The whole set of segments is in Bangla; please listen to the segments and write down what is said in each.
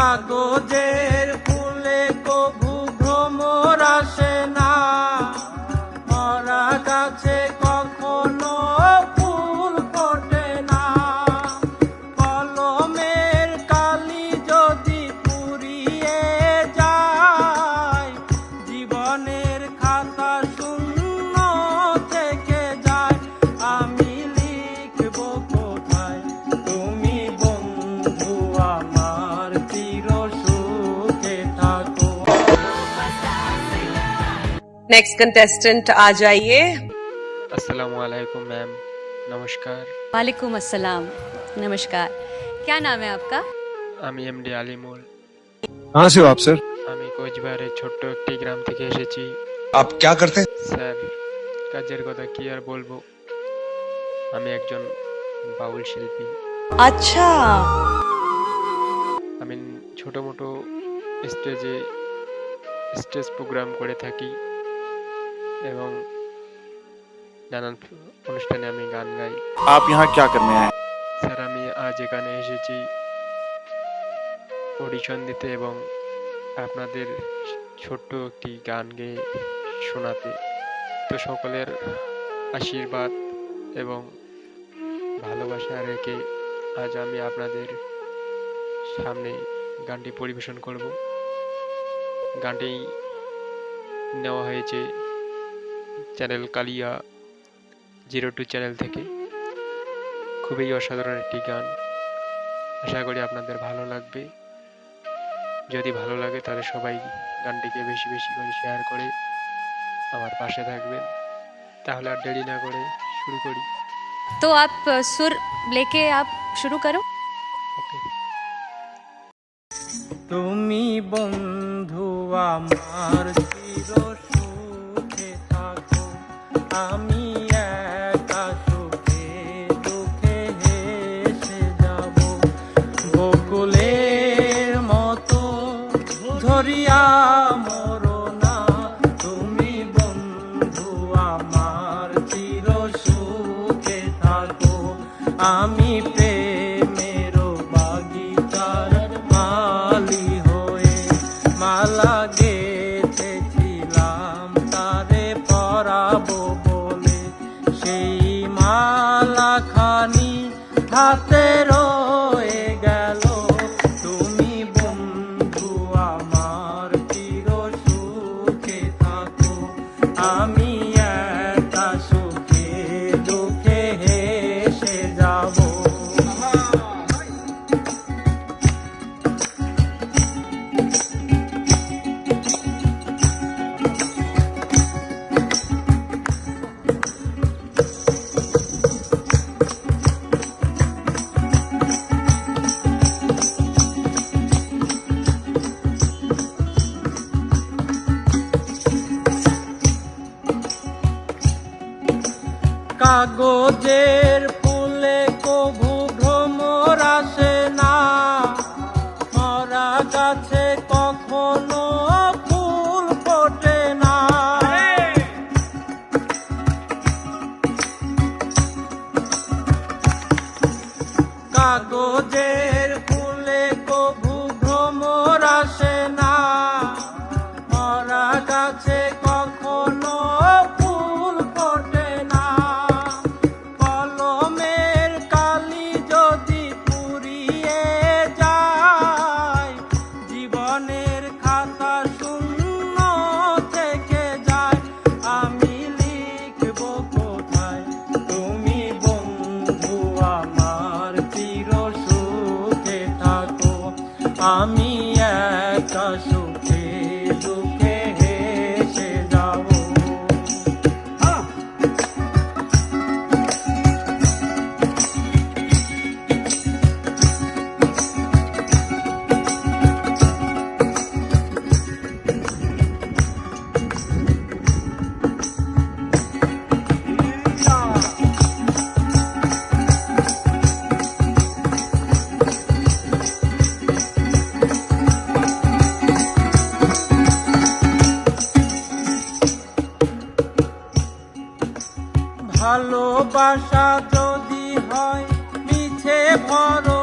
কাগজের ফুলে কভু ভ্রমর আসে না। মরা গাছে কখনো ফুল ফোটে না। কলমের কালি যদি পুড়িয়ে যায়, জীবনের খাতা শূন্য থেকে যায়। আমি লিখব কোথায়? তুমি বন্ধু আমার। नेक्स्ट कंटेस्टेंट आ जाइए আসসালামু আলাইকুম ম্যাম নমস্কার वालेकुम अस्सलाम नमस्कार क्या नाम है आपका আমি এমডি আলিমুল कहाँ से हो आप सर আমি কোচবিহারের ছোট্ট একটি গ্রাম থেকে এসেছি आप क्या करते हैं স্যার কাজের কথা কি আর বলবো আমি একজন বাউল শিল্পী अच्छा আমি ছোট মোটো স্টেজে স্টেজ প্রোগ্রাম করে থাকি এবং নানান অনুষ্ঠানে আমি গান গাই। আপ ইহা ক্যা করনে আয়ে স্যার আমি আজ এখানে এসেছি অডিশন দিতে এবং আপনাদের ছোট্ট একটি গান গেয়ে শোনাতে। তো সকলের আশীর্বাদ এবং ভালোবাসা রেখে আজ আমি আপনাদের সামনে গানটি পরিবেশন করব। গানটি নেওয়া হয়েছে channel Kalia zero two channel থেকে খুবই অসাধারণ একটি গান। আশা করি আপনাদের ভালো লাগবে। যদি ভালো লাগে তাহলে সবাই গানটিকে বেশি বেশি করে শেয়ার করে আমার পাশে থাকবেন। তাহলে আর দেরি না করে শুরু করি। তো আপ সুর লেকে আপ শুরু করো। তুমি বন্ধু আমার আমি প্রেমের বাগিচার মালি হয়ে মালা গেথেছিলাম তারে পরাবো বলে। সেই মালা খানি হাতে কাগজের ভালোবাসা যদি হয় মিছে ভরসা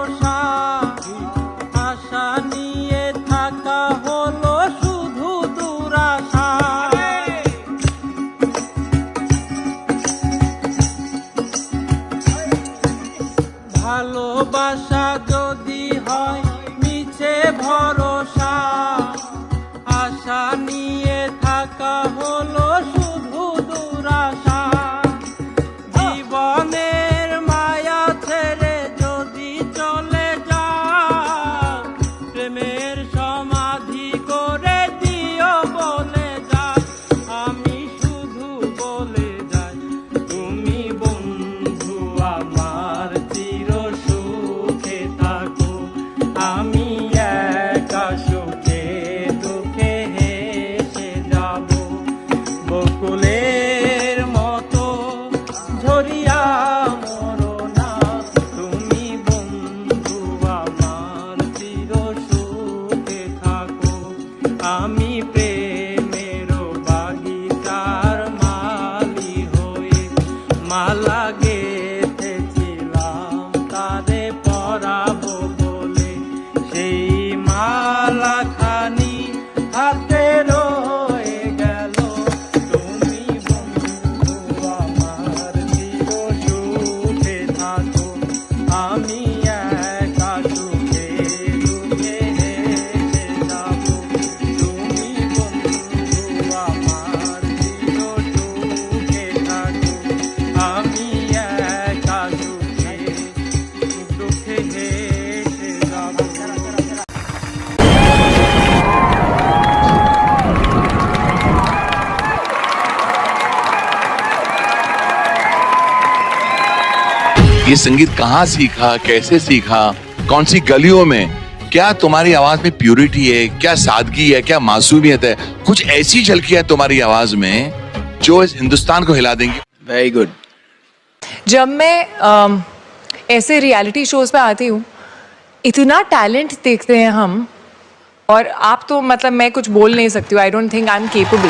ये संगीत कहाँ सीखा कैसे सीखा कौन सी गलियों में? क्या तुम्हारी आवाज़ में प्यूरिटी है? क्या सादगी है? क्या मासूमियत है? कुछ ऐसी झलकियाँ तुम्हारी आवाज़ में जो इस हिंदुस्तान को हिला देंगी। वेरी गुड जब मैं अम, ऐसे रियलिटी शोज़ पे आती हूँ इतना टैलेंट देखते हैं हम और आप तो मतलब मैं कुछ बोल नहीं सकती हूँ I don't think I am capable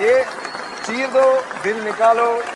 ये चीर दो दिल निकालो